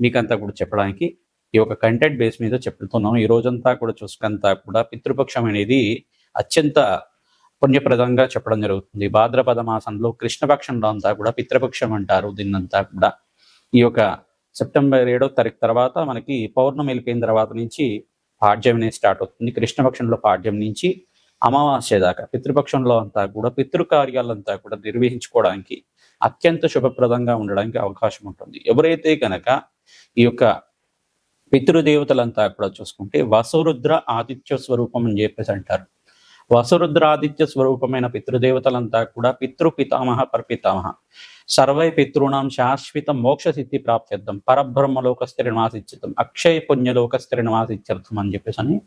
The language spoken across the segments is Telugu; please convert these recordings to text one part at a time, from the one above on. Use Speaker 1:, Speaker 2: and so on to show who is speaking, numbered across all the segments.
Speaker 1: మీకంతా కూడా చెప్పడానికి ఈ యొక్క కంటెంట్ బేస్ మీద చెప్తున్నాం. ఈ రోజంతా కూడా చూసుకంతా కూడా పితృపక్షం అనేది అత్యంత పుణ్యప్రదంగా చెప్పడం జరుగుతుంది. భాద్రపద మాసంలో కృష్ణపక్షంలో అంతా కూడా పితృపక్షం అంటారు దీన్నంతా కూడా. ఈ యొక్క సెప్టెంబర్ ఏడో తారీఖు తర్వాత మనకి పౌర్ణమి వెళ్ళిపోయిన తర్వాత నుంచి పాడ్యం అనేది స్టార్ట్ అవుతుంది. కృష్ణపక్షంలో పాడ్యం నుంచి అమావాస్య దాకా పితృపక్షంలో అంతా కూడా పితృకార్యాలంతా కూడా నిర్వహించుకోవడానికి అత్యంత శుభప్రదంగా ఉండడానికి అవకాశం ఉంటుంది. ఎవరైతే కనుక ఈ యొక్క పితృదేవతలంతా కూడా చూసుకుంటే వసురుద్ర ఆదిత్య స్వరూపం అని చెప్పేసి అంటారు. వసురుద్ర ఆదిత్య స్వరూపమైన పితృదేవతలంతా కూడా పితృ పితామహ పరపితామహ. సర్వై పితృణాం శాశ్వత మోక్ష సిద్ధి ప్రాప్త్యర్థం పరబ్రహ్మలోక స్థిరనివాసిత్యర్థం అక్షయ పుణ్యలోక స్థిరనివాసిత్యర్థం అని చెప్పేసి అని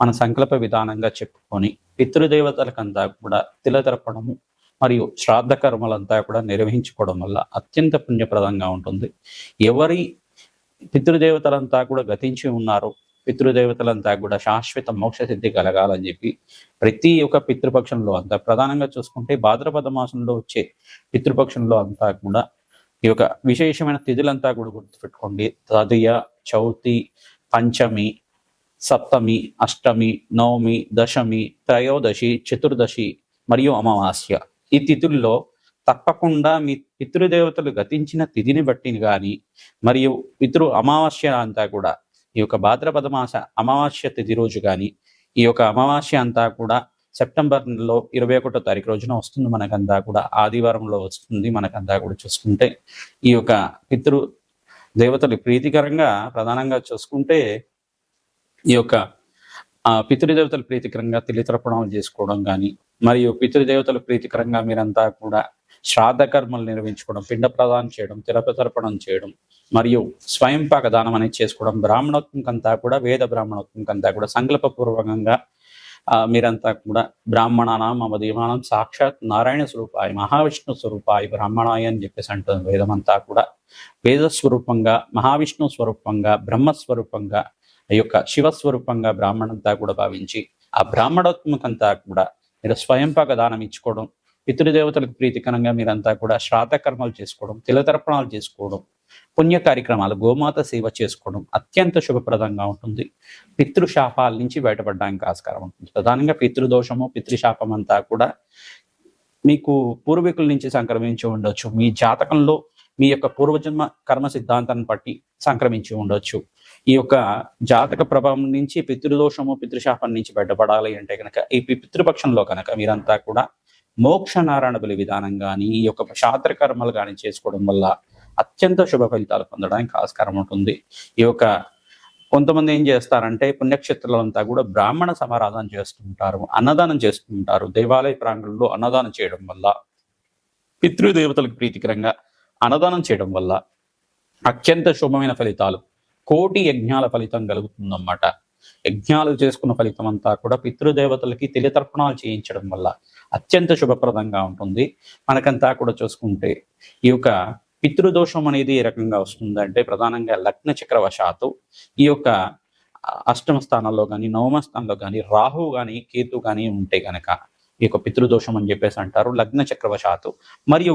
Speaker 1: మన సంకల్ప విధానంగా చెప్పుకొని పితృదేవతలకంతా కూడా తిలతరపడము మరియు శ్రాద్ధ కర్మలంతా కూడా నిర్వహించుకోవడం వల్ల అత్యంత పుణ్యప్రదంగా ఉంటుంది. ఎవరి పితృదేవతలంతా కూడా గతించి ఉన్నారు. పితృదేవతలంతా కూడా శాశ్వత మోక్ష సిద్ధి కలగాలని చెప్పి ప్రతి ఒక్క పితృపక్షంలో అంతా ప్రధానంగా చూసుకుంటే భాద్రపద మాసంలో వచ్చే పితృపక్షంలో అంతా కూడా ఈ యొక్క విశేషమైన తిథులంతా కూడా గుర్తుపెట్టుకోండి. తదియ చౌతి పంచమి సప్తమి అష్టమి నవమి దశమి త్రయోదశి చతుర్దశి మరియు అమావాస్య. ఈ తిథుల్లో తప్పకుండా మీ పితృదేవతలు గతించిన తిథిని బట్టి కానీ మరియు పితృ అమావాస్య అంతా కూడా ఈ యొక్క భాద్రపద మాస అమావాస్య తిథి రోజు కానీ ఈ యొక్క అమావాస్య అంతా కూడా సెప్టెంబర్ నెలలో ఇరవై ఒకటో తారీఖు రోజున వస్తుంది మనకంతా కూడా ఆదివారంలో వస్తుంది మనకంతా కూడా చూసుకుంటే ఈ యొక్క పితృ దేవతలు ప్రీతికరంగా ప్రధానంగా చూసుకుంటే ఈ యొక్క పితృదేవతలు ప్రీతికరంగా తెలితర్పణాలు చేసుకోవడం కానీ మరియు పితృదేవతలు ప్రీతికరంగా మీరంతా కూడా శ్రాద్ధ కర్మలు నిర్వహించుకోవడం పిండ ప్రదానం చేయడం తిరపతర్పణం చేయడం మరియు స్వయం పాక దానం అనేది చేసుకోవడం బ్రాహ్మణోత్వం కంతా కూడా వేద బ్రాహ్మణోత్వం కంతా కూడా సంకల్పపూర్వకంగా ఆ, మీరంతా కూడా బ్రాహ్మణానం మమ దీమానం సాక్షాత్ నారాయణ స్వరూపాయ మహావిష్ణు స్వరూపాయ బ్రాహ్మణాయ అని చెప్పేసి అంటుంది వేదమంతా కూడా. వేద స్వరూపంగా మహావిష్ణు స్వరూపంగా బ్రహ్మ స్వరూపంగా ఈ యొక్క శివస్వరూపంగా బ్రాహ్మణంతా కూడా భావించి ఆ బ్రాహ్మణోత్మకంతా కూడా మీరు స్వయంపాక దానం ఇచ్చుకోవడం పితృదేవతలకు ప్రీతికరంగా మీరంతా కూడా శ్రాతకర్మలు చేసుకోవడం తిలతర్పణాలు చేసుకోవడం పుణ్య కార్యక్రమాలు గోమాత సేవ చేసుకోవడం అత్యంత శుభప్రదంగా ఉంటుంది. పితృశాపాల నుంచి బయటపడడానికి ఆస్కారం ఉంటుంది. ప్రధానంగా పితృదోషము పితృశాపం అంతా కూడా మీకు పూర్వీకుల నుంచి సంక్రమించి ఉండొచ్చు. మీ జాతకంలో మీ యొక్క పూర్వజన్మ కర్మ సిద్ధాంతాన్ని బట్టి సంక్రమించి ఉండొచ్చు. ఈ యొక్క జాతక ప్రభావం నుంచి పితృదోషము పితృశాపం నుంచి బయటపడాలి అంటే కనుక ఈ పితృపక్షంలో కనుక మీరంతా కూడా మోక్ష నారాయణ బలి విధానం కానీ ఈ యొక్క శాస్త్రకర్మలు కానీ చేసుకోవడం వల్ల అత్యంత శుభ ఫలితాలు పొందడానికి ఆస్కారం ఉంటుంది. ఈ యొక్క కొంతమంది ఏం చేస్తారంటే పుణ్యక్షేత్రాలంతా కూడా బ్రాహ్మణ సమారాధన చేస్తుంటారు అన్నదానం చేస్తుంటారు. దేవాలయ ప్రాంగణంలో అన్నదానం చేయడం వల్ల పితృదేవతలకు ప్రీతికరంగా అన్నదానం చేయడం వల్ల అత్యంత శుభమైన ఫలితాలు కోటి యజ్ఞాల ఫలితం కలుగుతుందన్నమాట. యజ్ఞాలు చేసుకున్న ఫలితం అంతా కూడా పితృదేవతలకి తెలియతర్పణాలు చేయించడం వల్ల అత్యంత శుభప్రదంగా ఉంటుంది. మనకంతా కూడా చూసుకుంటే ఈ యొక్క పితృదోషం అనేది ఏ రకంగా వస్తుందంటే ప్రధానంగా లగ్న చక్రవశాత్తు ఈ యొక్క అష్టమ స్థానంలో కానీ నవమ స్థానంలో కానీ రాహు కానీ కేతు కానీ ఉంటే గనక ఈ యొక్క పితృదోషం అని చెప్పేసి అంటారు లగ్న చక్రవశాత్తు మరియు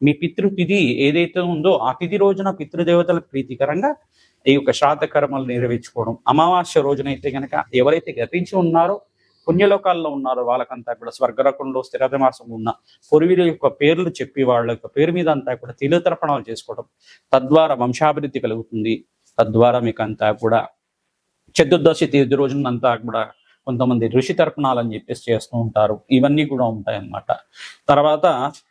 Speaker 1: మీ పితృతిథి ఏదైతే ఉందో ఆ తిథి రోజున పితృదేవతల ప్రీతికరంగా ఈ యొక్క శ్రాద్ధ కర్మలు నెరవేర్చుకోవడం. అమావాస్య రోజునైతే కనుక ఎవరైతే గతించి ఉన్నారో పుణ్యలోకాల్లో ఉన్నారో వాళ్ళకంతా కూడా స్వర్గరకంలో స్థిరమాసం ఉన్న పూర్వీల యొక్క పేర్లు చెప్పి వాళ్ళ యొక్క పేరు మీద అంతా కూడా తిలుతర్పణాలు చేసుకోవడం తద్వారా వంశాభివృద్ధి కలుగుతుంది. తద్వారా మీకు అంతా కూడా చతుర్దశి తీర్థి రోజునంతా కూడా కొంతమంది ఋషి తర్పణాలు అని చెప్పేసి చేస్తూ ఉంటారు. ఇవన్నీ కూడా ఉంటాయన్నమాట. తర్వాత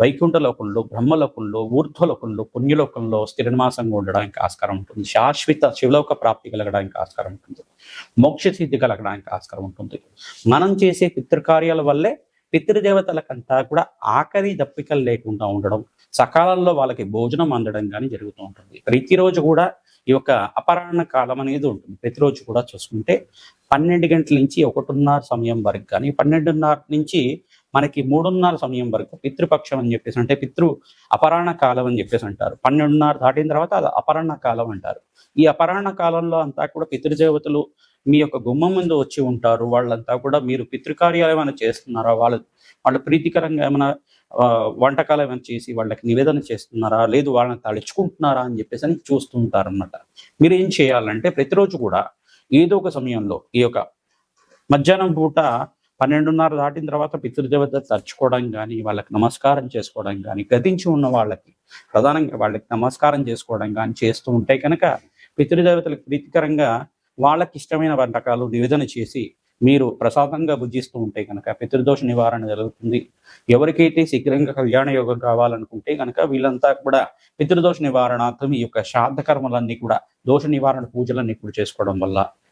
Speaker 1: వైకుంఠలోకంలో బ్రహ్మలోకంలో ఊర్ధ్వలోకంలో పుణ్యలోకంలో స్థిరనివాసంగా ఉండడానికి ఆస్కారం ఉంటుంది. శాశ్వత శివలోక ప్రాప్తి కలగడానికి ఆస్కారం ఉంటుంది. మోక్ష సిద్ధి కలగడానికి ఆస్కారం ఉంటుంది. మనం చేసే పితృకార్యాల వల్లే పితృదేవతలకంతా కూడా ఆఖరి దప్పికలు లేకుండా ఉండడం సకాలంలో వాళ్ళకి భోజనం అందడం కానీ జరుగుతూ ఉంటుంది. ప్రతిరోజు కూడా ఈ యొక్క అపరాహ్న కాలం అనేది ఉంటుంది. ప్రతిరోజు కూడా చూసుకుంటే పన్నెండు గంటల నుంచి ఒకటిన్నర సమయం వరకు కానీ పన్నెండున్నర నుంచి మనకి మూడున్నర సమయం వరకు పితృపక్షం అని చెప్పేసి అంటే పితృ అపరాహ్న కాలం అని చెప్పేసి అంటారు. పన్నెండున్నర దాటిన తర్వాత అది అపరాహ్న కాలం అంటారు. ఈ అపరాహ్న కాలంలో అంతా కూడా పితృదేవతలు మీ యొక్క గుమ్మం ముందు వచ్చి ఉంటారు. వాళ్ళంతా కూడా మీరు పితృకార్యాలు ఏమైనా చేస్తున్నారా? వాళ్ళ వాళ్ళ ప్రీతికరంగా ఏమైనా వంటకాలు ఏమైనా చేసి వాళ్ళకి నివేదన చేస్తున్నారా? లేదు వాళ్ళని తలుచుకుంటున్నారా అని చెప్పేసి అని చూస్తూ మీరు ఏం చేయాలంటే ప్రతిరోజు కూడా ఏదో ఒక సమయంలో ఈ యొక్క మధ్యాహ్నం పూట పన్నెండున్నర దాటిన తర్వాత పితృదేవత తలుచుకోవడం కానీ వాళ్ళకి నమస్కారం చేసుకోవడం కానీ గతించి ఉన్న వాళ్ళకి ప్రధానంగా వాళ్ళకి నమస్కారం చేసుకోవడం కానీ చేస్తూ ఉంటే కనుక పితృదేవతలకు ప్రీతికరంగా వాళ్ళకి ఇష్టమైన వంటకాలు నివేదన చేసి మీరు ప్రసాదంగా భుజిస్తూ ఉంటే కనుక పితృదోష నివారణ జరుగుతుంది. ఎవరికైతే శీఘ్రంగా కళ్యాణ యోగం కావాలనుకుంటే కనుక వీళ్ళంతా కూడా పితృదోష నివారణార్థం ఈ యొక్క శ్రాద్ధ కర్మలన్నీ కూడా దోష నివారణ పూజలన్నీ కూడా చేసుకోవడం వల్ల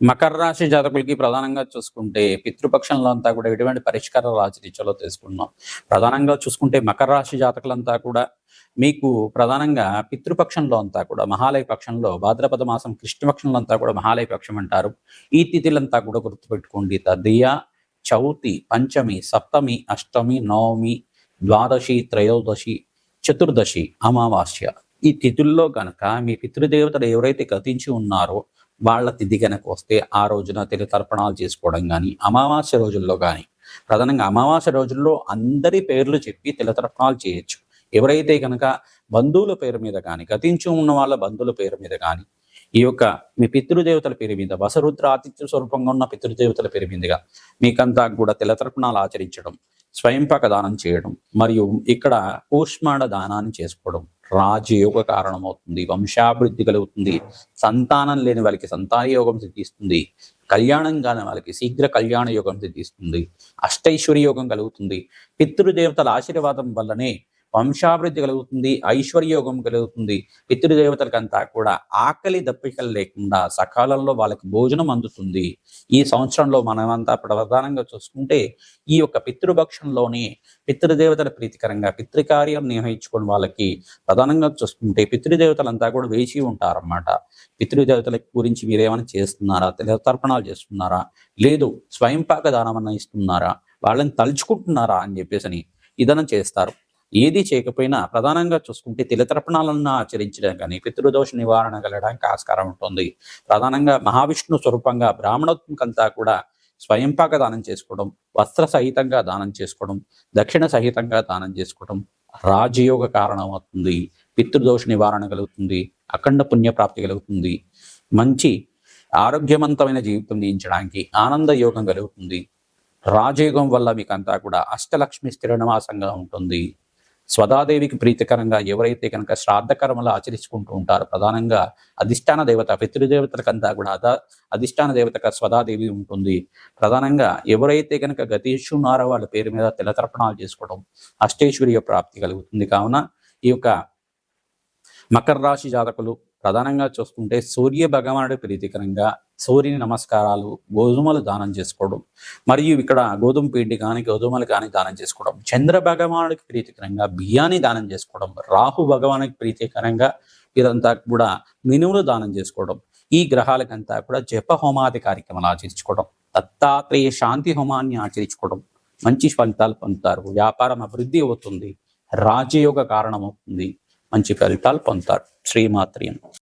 Speaker 1: మకర రాశి జాతకులకి ప్రధానంగా చూసుకుంటే పితృపక్షంలో అంతా కూడా ఎటువంటి పరిష్కారాలు ఆచరించాలో తెలుసుకుందాం ప్రధానంగా చూసుకుంటే మకర రాశి జాతకులంతా కూడా మీకు ప్రధానంగా పితృపక్షంలో అంతా కూడా మహాలయ పక్షంలో భాద్రపద మాసం కృష్ణపక్షంలో అంతా కూడా మహాలయ పక్షం అంటారు. ఈ తిథులంతా కూడా గుర్తుపెట్టుకోండి. తదియ చౌతి పంచమి సప్తమి అష్టమి నవమి ద్వాదశి త్రయోదశి చతుర్దశి అమావాస్య. ఈ తిథుల్లో కనుక మీ పితృదేవతలు ఎవరైతే గతించి ఉన్నారో వాళ్ళ తిథి కనుక వస్తే ఆ రోజున తిరు తర్పణాలు చేసుకోవడం కానీ అమావాస్య రోజుల్లో కానీ ప్రధానంగా అమావాస్య రోజుల్లో అందరి పేర్లు చెప్పి తిలతర్పణాలు చేయొచ్చు. ఎవరైతే కనుక బంధువుల పేరు మీద కానీ గతించి ఉన్న వాళ్ళ బంధువుల పేరు మీద కానీ ఈ యొక్క మీ పితృదేవతల పేరు మీద వసరుద్ర ఆతిథ్య స్వరూపంగా ఉన్న పితృదేవతల పేరు మీదుగా మీకంతా కూడా తిలతర్పణాలు ఆచరించడం స్వయంపాక దానం చేయడం మరియు ఇక్కడ ఊష్మాడ దానాన్ని చేసుకోవడం రాజయోగ కారణమవుతుంది వంశాభివృద్ధి కలుగుతుంది సంతానం లేని వాళ్ళకి సంతాన యోగం సిద్ధిస్తుంది కళ్యాణం కాని వాళ్ళకి శీఘ్ర కళ్యాణ యోగం సిద్ధిస్తుంది అష్టైశ్వర్య యోగం కలుగుతుంది. పితృదేవతల ఆశీర్వాదం వల్లనే వంశాభివృద్ధి కలుగుతుంది ఐశ్వర్యోగం కలుగుతుంది పితృదేవతలకంతా కూడా ఆకలి దప్పికలు లేకుండా సకాలంలో వాళ్ళకి భోజనం అందుతుంది. ఈ సంవత్సరంలో మనమంతా ప్రధానంగా చూసుకుంటే ఈ యొక్క పితృపక్షంలోనే పితృదేవతల ప్రీతికరంగా పితృకార్యం నిర్వహించుకుని వాళ్ళకి ప్రధానంగా చూసుకుంటే పితృదేవతలంతా కూడా వేచి ఉంటారన్నమాట. పితృదేవతల గురించి మీరేమైనా చేస్తున్నారా? తర్పణాలు చేస్తున్నారా? లేదు స్వయంపాక దానం అన్న ఇస్తున్నారా? వాళ్ళని తలుచుకుంటున్నారా అని చెప్పేసి ఇదనం చేస్తారు. ఏది చేయకపోయినా ప్రధానంగా చూసుకుంటే తిలతర్పణాలను ఆచరించడం కానీ పితృదోష నివారణ కలగడానికి ఆస్కారం ఉంటుంది. ప్రధానంగా మహావిష్ణు స్వరూపంగా బ్రాహ్మణోత్మకంతా కూడా స్వయంపాక దానం చేసుకోవడం వస్త్ర సహితంగా దానం చేసుకోవడం దక్షిణ సహితంగా దానం చేసుకోవడం రాజయోగ కారణం అవుతుంది పితృదోష నివారణ కలుగుతుంది అఖండ పుణ్యప్రాప్తి కలుగుతుంది. మంచి ఆరోగ్యవంతమైన జీవితం జీవించడానికి ఆనంద యోగం కలుగుతుంది. రాజయోగం వల్ల మీకు అంతా కూడా అష్టలక్ష్మి స్థిర ఉంటుంది. స్వదాదేవికి ప్రీతికరంగా ఎవరైతే కనుక శ్రాద్ధ కర్మలు ఆచరించుకుంటూ ఉంటారో ప్రధానంగా అధిష్టాన దేవత పితృదేవతలకంతా కూడా అదా అధిష్టాన దేవతగా స్వదాదేవి ఉంటుంది. ప్రధానంగా ఎవరైతే కనుక గతీషున్నారో వాళ్ళ పేరు మీద తిలతర్పణాలు చేసుకోవడం అష్టేశ్వర్య ప్రాప్తి కలుగుతుంది. కావున ఈ యొక్క మకర రాశి జాతకులు ప్రధానంగా చూసుకుంటే సూర్య భగవానుడి ప్రీతికరంగా సూర్యుని నమస్కారాలు గోధుమలు దానం చేసుకోవడం మరియు ఇక్కడ గోధుమ పిండి కానీ గోధుమలు కానీ దానం చేసుకోవడం. చంద్ర భగవానుడికి ప్రీతికరంగా బియ్యాన్ని దానం చేసుకోవడం రాహు భగవానికి ప్రీతికరంగా ఇదంతా కూడా మినువులు దానం చేసుకోవడం ఈ గ్రహాలకంతా కూడా జప హోమాది కార్యక్రమాలు ఆచరించుకోవడం దత్తాత్రేయ శాంతి హోమాన్ని ఆచరించుకోవడం మంచి ఫలితాలు పొందుతారు. వ్యాపారం అభివృద్ధి అవుతుంది. రాజయోగ కారణం అవుతుంది మంచి ఫలితాలు పొందుతారు. శ్రీమాత్రియం.